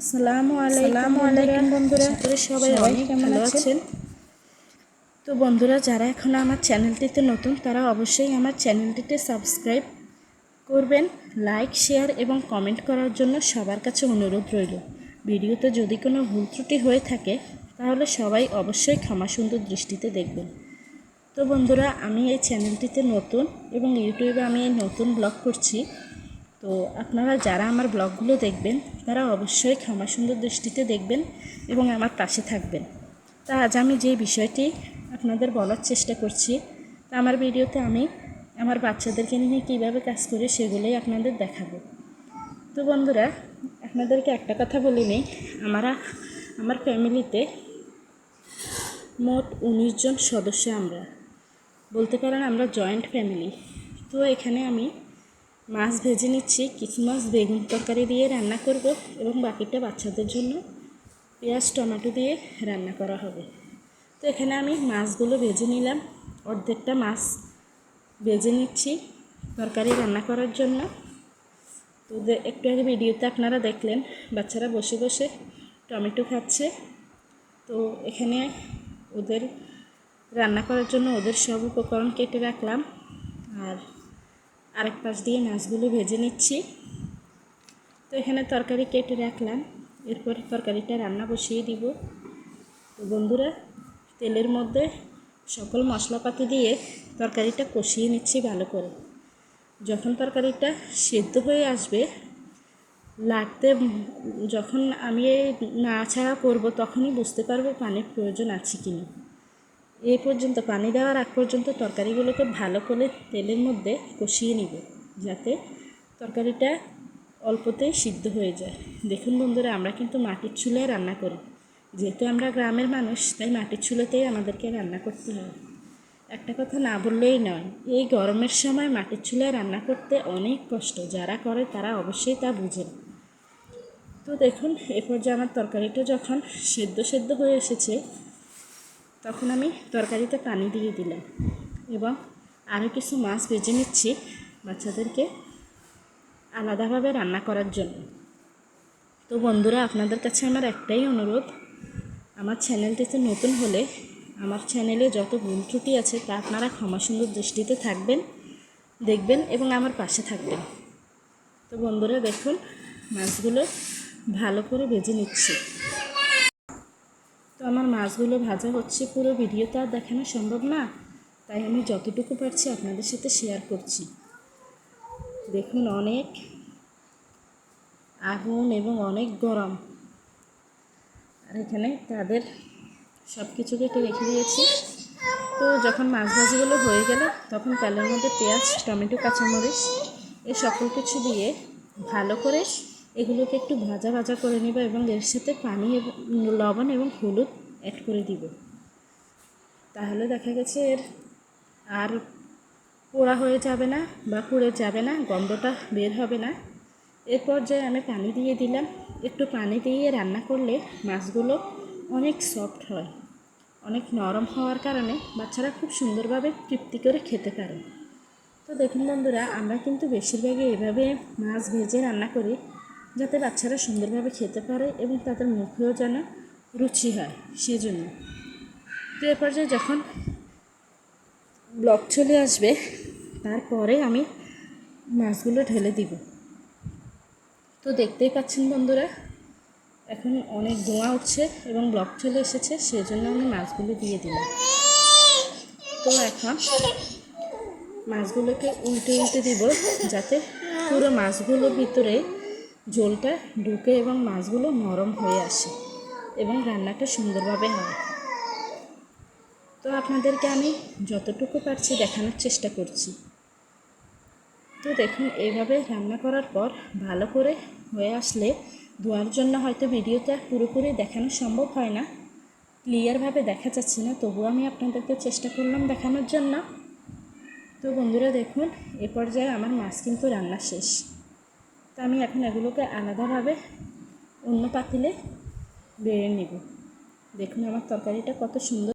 আসসালামু আলাইকুম বন্ধুরা। সবাই অনেক ভালো আছেন? তো বন্ধুরা যারা এখনও আমার চ্যানেলটিতে নতুন তারা অবশ্যই আমার চ্যানেলটিতে সাবস্ক্রাইব করবেন লাইক শেয়ার এবং কমেন্ট করার জন্য সবার কাছে অনুরোধ রইল। ভিডিওতে যদি কোনো ভুল ত্রুটি হয়ে থাকে তাহলে সবাই অবশ্যই ক্ষমা সুন্দর দৃষ্টিতে দেখবেন। তো বন্ধুরা আমি এই চ্যানেলটিতে নতুন এবং ইউটিউবে আমি এই নতুন ব্লগ করছি। তো আপনারা যারা আমার ব্লগগুলো দেখবেন, তারা অবশ্যই ক্ষমা সুন্দর দৃষ্টিতে দেখবেন এবং আমার পাশে থাকবেন। তা আজ আমি যে বিষয়টি আপনাদের বলার চেষ্টা করছি, তা আমার ভিডিওতে আমি আমার বাচ্চাদেরকে নিয়ে কীভাবে কাজ করি সেগুলোই আপনাদের দেখাবো। তো বন্ধুরা, আপনাদেরকে একটা কথা বলে নিই, আমরা, আমার ফ্যামিলিতে মোট উনিশ জন সদস্য আমরা। বলতে পারেন আমরা জয়েন্ট ফ্যামিলি। তো এখানে আমি মাছ ভেজে নিচ্ছি, কিছু মাছ বেগুন তরকারি দিয়ে রান্না করব এবং বাকিটা বাচ্চাদের জন্য পেঁয়াজ, টমেটো দিয়ে রান্না করা হবে। তো এখানে আমি মাছগুলো ভেজে নিলাম। অর্ধেকটা মাছ ভেজে নিচ্ছি তরকারি রান্না করার জন্য। তো একটু আগে ভিডিওতে আপনারা দেখলেন, বাচ্চারা বসে বসে টমেটো খাচ্ছে। তো এখানে ওদের রান্না করার জন্য ওদের সব উপকরণ কেটে রাখলাম। আর আরেক পাশ দিয়ে মাছগুলো ভেজে নিচ্ছি। তো এখানে তরকারি কেটে রাখলাম। এরপর তরকারিটা রান্না বসিয়ে দিব। তো বন্ধুরা, তেলের মধ্যে সকল মশলাপাতি দিয়ে তরকারিটা কষিয়ে নিচ্ছি ভালো করে। যখন তরকারিটা সেদ্ধ হয়ে আসবে, লাগতে যখন আমি নাড়াছাড়া করব, তখনই বুঝতে পারব পানির প্রয়োজন আছে কি না এই পর্যন্ত পানি দেওয়ার আগ পর্যন্ত তরকারিগুলোকে ভালো করে তেলের মধ্যে কষিয়ে নিব, যাতে তরকারিটা অল্পতেই সিদ্ধ হয়ে যায়। দেখুন বন্ধুরা, আমরা কিন্তু মাটির চুলায় রান্না করি। যেহেতু আমরা গ্রামের মানুষ, তাই মাটির চুলাতেই আমাদেরকে রান্না করতে হয়। একটা কথা না বললেই নয়, এই গরমের সময় মাটির চুলায় রান্না করতে অনেক কষ্ট। যারা করে, তারা অবশ্যই তা বুঝেন। তো দেখুন এরপর যে আমার তরকারিটা যখন সেদ্ধ সেদ্ধ হয়ে এসেছে তখন আমি তরকারিতে পানি দিয়ে দিলাম এবং আরও কিছু মাছ ভেজে নিচ্ছি বাচ্চাদেরকে আলাদাভাবে রান্না করার জন্য। তো বন্ধুরা, আপনাদের কাছে আমার একটাই অনুরোধ, আমার চ্যানেলটিতে নতুন হলে আমার চ্যানেলে যত ভুল ত্রুটি আছে তা আপনারা ক্ষমা সুন্দর দৃষ্টিতে থাকবেন, দেখবেন এবং আমার পাশে থাকবেন। তো বন্ধুরা, দেখুন, মাছগুলো ভালো করে ভেজে নিচ্ছি। মাছগুলো ভাজা হচ্ছে পুরো ভিডিও তো আর দেখানো সম্ভব না। তাই আমি যতটুকু পারছি আপনাদের সাথে শেয়ার করছি। দেখুন অনেক আগুন এবং অনেক গরম। আর এখানে তাদের সব কিছু কেটে রেখে দিয়েছি। তো যখন মাছ ভাজিগুলো হয়ে গেল, তখন তেলের মধ্যে পেঁয়াজ, টমেটো, কাঁচামরিচ এই সকল কিছু দিয়ে ভালো করে এগুলোকে একটু ভাজা ভাজা করে নেব এবং এর সাথে পানি এবং লবণ এবং হলুদ অ্যাড করে দিব। তাহলে দেখা গেছে এর আর পোড়া হয়ে যাবে না বা পুড়ে যাবে না, গন্ধটা বের হবে না। এর পর্যায়ে আমি পানি দিয়ে দিলাম। একটু পানি দিয়ে রান্না করলে মাছগুলো অনেক সফট হয়, অনেক নরম হওয়ার কারণে বাচ্চারা খুব সুন্দরভাবে তৃপ্তি করে খেতে পারে। তো দেখুন বন্ধুরা, আমরা কিন্তু বেশিরভাগই এভাবে মাছ ভেজে রান্না করি, যাতে বাচ্চারা সুন্দরভাবে খেতে পারে এবং তাদের মুখেও যেন রুচি হয় সেজন্য। তো এ পর্যায়ে যখন ব্লক চলে আসবে, তারপরে আমি মাছগুলো ঢেলে দিব। তো দেখতেই পাচ্ছেন বন্ধুরা, এখন অনেক ধোঁয়া উঠছে এবং ব্লক চলে এসেছে, সেজন্য আমি মাছগুলো দিয়ে দিলাম। তো এখন মাছগুলোকে উল্টে উল্টে দিব, যাতে পুরো মাছগুলোর ভিতরে ঝোলটা ঢুকে এবং মাছগুলো নরম হয়ে আসে। এবং রান্নাটা সুন্দরভাবে হয়। তো আপনাদেরকে আমি যতটুকু পারছি দেখানোর চেষ্টা করছি। তো দেখুন, এইভাবে রান্না করার পর ভালো করে হয়ে আসলে ধোয়ার জন্য হয়তো ভিডিওটা পুরোপুরি দেখানো সম্ভব হয় না। ক্লিয়ারভাবে দেখা যাচ্ছে না, তবুও আমি আপনাদেরকে চেষ্টা করলাম দেখানোর জন্য। তো বন্ধুরা, দেখুন, এ পর্যায়ে আমার মাছ কিন্তু রান্না শেষ। তো আমি এখন এগুলোকে আলাদাভাবে অন্য পাতিলে বেড়ে নেব। দেখুন আমার তরকারিটা কত সুন্দর